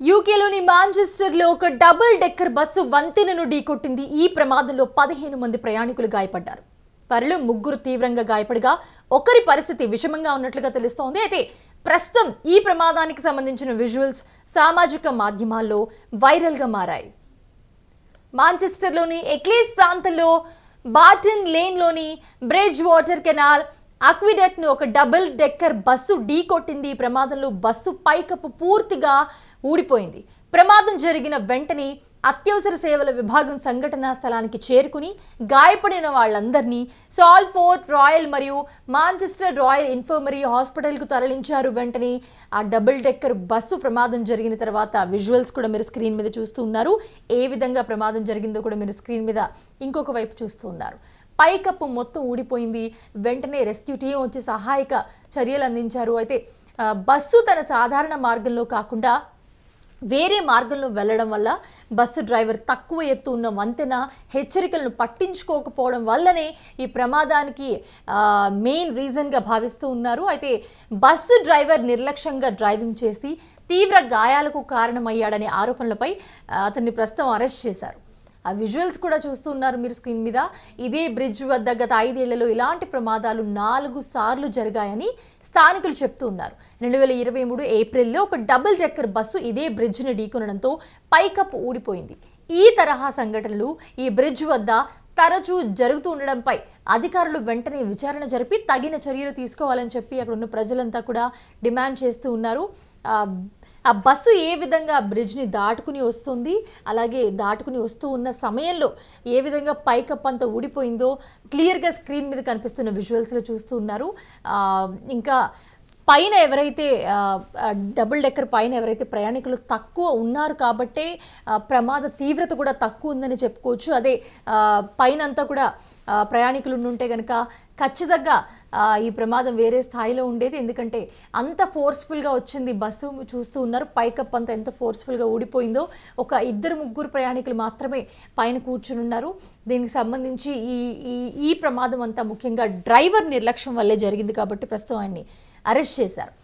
యూకేలోని మాంచెస్టర్లో ఒక double decker bus వంతెనను ఢీకొట్టింది. ఈ ప్రమాదంలో పదిహేను మంది ప్రయాణికులు గాయపడ్డారు. వారిలో ముగ్గురు తీవ్రంగా గాయపడగా ఒకరి పరిస్థితి విషమంగా ఉన్నట్లుగా తెలుస్తోంది. అయితే ప్రస్తుతం ఈ ప్రమాదానికి సంబంధించిన విజువల్స్ సామాజిక మాధ్యమాల్లో వైరల్గా మారాయి. మాంచెస్టర్లోని ఎక్లీస్ ప్రాంతంలో బాటన్ లేన్లోని బ్రిడ్జ్ వాటర్ కెనాల్ అక్విడెక్ను ఒక డబుల్ డెక్కర్ బస్సు ఢీకొట్టింది ఈ ప్రమాదంలో బస్సు పైకప్పు పూర్తిగా ఊడిపోయింది. ప్రమాదం జరిగిన వెంటనే అత్యవసర సేవల విభాగం సంఘటనా స్థలానికి చేరుకుని గాయపడిన వాళ్ళందరినీ సాల్ఫోర్ట్ రాయల్ మరియు మాంచెస్టర్ రాయల్ ఇన్ఫర్మరీ హాస్పిటల్కు తరలించారు. వెంటనే ఆ డబుల్ డెక్కర్ బస్సు ప్రమాదం జరిగిన తర్వాత విజువల్స్ కూడా మీరు స్క్రీన్ మీద చూస్తూ ఉన్నారు. ఏ విధంగా ప్రమాదం జరిగిందో కూడా మీరు స్క్రీన్ మీద ఇంకొక వైపు చూస్తూ ఉన్నారు. పైకప్పు మొత్తం ఊడిపోయింది. వెంటనే రెస్క్యూ టీం వచ్చి సహాయక చర్యలు అందించారు. అయితే బస్సు తన సాధారణ మార్గంలో కాకుండా వేరే మార్గంలో వెళ్ళడం వల్ల బస్సు డ్రైవర్ తక్కువ ఎత్తు ఉన్న వంతెన హెచ్చరికలను పట్టించుకోకపోవడం వల్లనే ఈ ప్రమాదానికి మెయిన్ రీజన్గా భావిస్తూ ఉన్నారు. అయితే బస్సు డ్రైవర్ నిర్లక్ష్యంగా డ్రైవింగ్ చేసి తీవ్ర గాయాలకు కారణమయ్యాడనే ఆరోపణలపై అతన్ని ప్రస్తుతం అరెస్ట్ చేశారు. ఆ విజువల్స్ కూడా చూస్తూ ఉన్నారు మీరు స్క్రీన్ మీద. ఇదే బ్రిడ్జ్ వద్ద గత ఐదేళ్ళలో ఇలాంటి ప్రమాదాలు నాలుగు సార్లు జరిగాయని స్థానికులు చెప్తూ ఉన్నారు. రెండు వేల ఇరవై మూడు ఏప్రిల్లో ఒక డబుల్ డెక్కర్ బస్సు ఇదే బ్రిడ్జ్ని ఢీకొనడంతో పైకప్పు ఊడిపోయింది. ఈ తరహా సంఘటనలు ఈ బ్రిడ్జ్ వద్ద తరచూ జరుగుతూ ఉండడంపై అధికారులు వెంటనే విచారణ జరిపి తగిన చర్యలు తీసుకోవాలని చెప్పి అక్కడ ఉన్న ప్రజలంతా కూడా డిమాండ్ చేస్తూ ఉన్నారు. ఆ, బస్సు ఏ విధంగా బ్రిడ్జ్ని దాటుకుని వస్తుంది అలాగే దాటుకుని వస్తూ ఉన్న సమయంలో ఏ విధంగా పైకప్ అంతా ఊడిపోయిందో క్లియర్గా స్క్రీన్ మీద కనిపిస్తున్న విజువల్స్లో చూస్తూ ఉన్నారు. ఇంకా పైన ఎవరైతే డబుల్ డెక్కర్ పైన ఎవరైతే ప్రయాణికులు తక్కువ ఉన్నారు కాబట్టే ప్రమాద తీవ్రత కూడా తక్కువ ఉందని చెప్పుకోవచ్చు. అదే పైన అంతా కూడా ప్రయాణికులు ఉంటే కనుక ఖచ్చితంగా ఈ ప్రమాదం వేరే స్థాయిలో ఉండేది. ఎందుకంటే అంత ఫోర్స్ఫుల్గా వచ్చింది బస్సు చూస్తూ ఉన్నారు. పైకప్ అంతా ఎంత ఫోర్స్ఫుల్గా ఊడిపోయిందో ఒక ఇద్దరు ముగ్గురు ప్రయాణికులు మాత్రమే పైన కూర్చుని ఉన్నారు. దీనికి సంబంధించి ఈ ఈ ఈ ప్రమాదం అంతా ముఖ్యంగా డ్రైవర్ నిర్లక్ష్యం వల్లే జరిగింది కాబట్టి ప్రస్తుతం ఆయన్ని అరెస్ట్ చేశారు.